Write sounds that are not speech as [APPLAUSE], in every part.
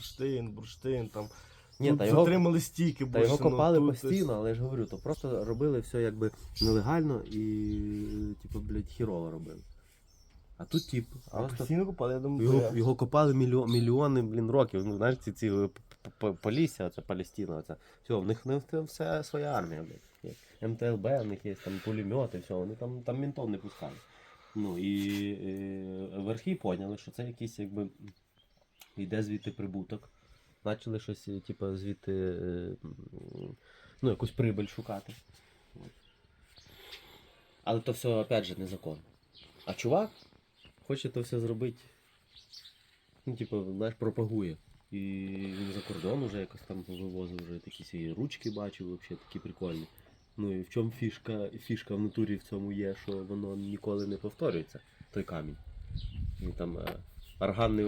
бурштин, бурштин, там. Ні, та його- затримали стійки Та його копали тут постійно, але я ж говорю, то просто робили все якби нелегально і, типу, блядь, хірово робили. А тут, тип, А просто постійно копали, я думаю, його, я. його копали мільйо, мільйони, блін, років. Ну, знаєш, ці, ці е, Полісся, це Палестина, оце. Все, в них, в них це вся своя армія, блядь. МТЛБ, у них є там пулемети, все, вони там, там мінтов не пускали. Ну і е, верхи поняли, що це якийсь якби йде звідти прибуток. Почали щось, е, типу, звідти е, ну, якусь прибиль шукати. Але то все, опять же, незаконно. А чувак хоче то все зробити, ну, типу, знаєш, пропагує. І він за кордон вже якось там вивозив, вже такі свої ручки бачив, взагалі такі прикольні. Ну і в чому фішка, фішка в натурі в цьому є, що воно ніколи не повторюється, той камінь. Він там е, органний,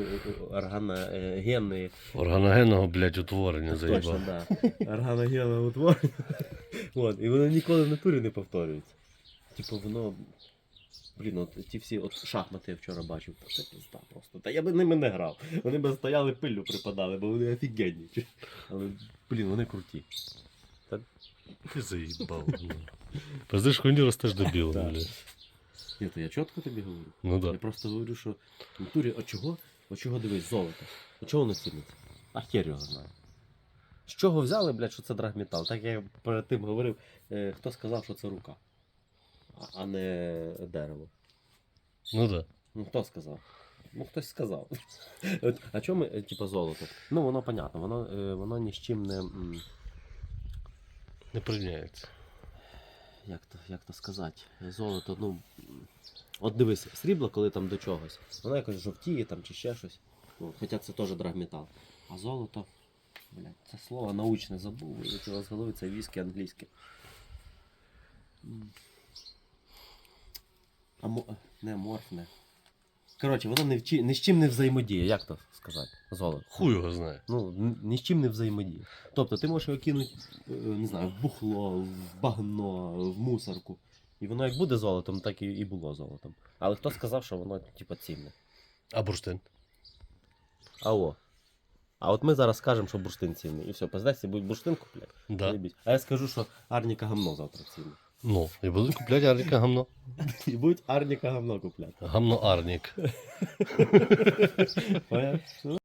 органогенний Органогенного, блядь, утворення Точно, заїбав. да. [LAUGHS] Органогенне утворення. [LAUGHS] От, і воно ніколи в натурі не повторюється. Типу, воно. Блін, от ті всі от шахмати я вчора бачив, це пізда просто. Та я би ними не грав. Вони би стояли пиллю припадали, бо вони офігенні. Але, блін, вони круті. Ти заїбав. Пиздиш хуйню ростеш дебілом, Так. блядь. Ні, то я чітко тобі говорю. Ну Я просто говорю, що в натурі, от чого? От чого дивись, золото. От чого воно ціниться? А хер його знає. З чого взяли, блядь, що це драгметал? Так як я перед тим говорив, е, хто сказав, що це рука, а, а не дерево. Ну да. Ну хто сказав? Ну хтось сказав. [LAUGHS] От, а чому, е, типу, золото? Ну воно понятно, воно, е, воно ні з чим не. м, Не прийняється. як то, як то сказати, золото, ну. От дивись, срібло, коли там до чогось, воно якось жовтіє там чи ще щось. Ну, хоча це теж драгметал. А золото, блядь, це слово научне забув, вилетіло з голови, це віскі англійське. А мо... не морфне. Коротше, воно ні, в чі... ні з чим не взаємодіє, як то сказати? Золото. Хуй його знає. Ну, ні з чим не взаємодіє. Тобто ти можеш його кинути, е, не знаю, в бухло, в багно, в мусорку. І воно як буде золотом, так і, і було золотом. Але хто сказав, що воно типу, цінне? А бурштин? А о. А от ми зараз скажемо, що бурштин цінний. І все, пиздеться, будь бурштин купляти. Да. А я скажу, що арніка гамно завтра цінне. Ну, і будуть купляти Арніка гамно. [LAUGHS] І будуть арніка гамно купляти. Гамно Арнік. [LAUGHS]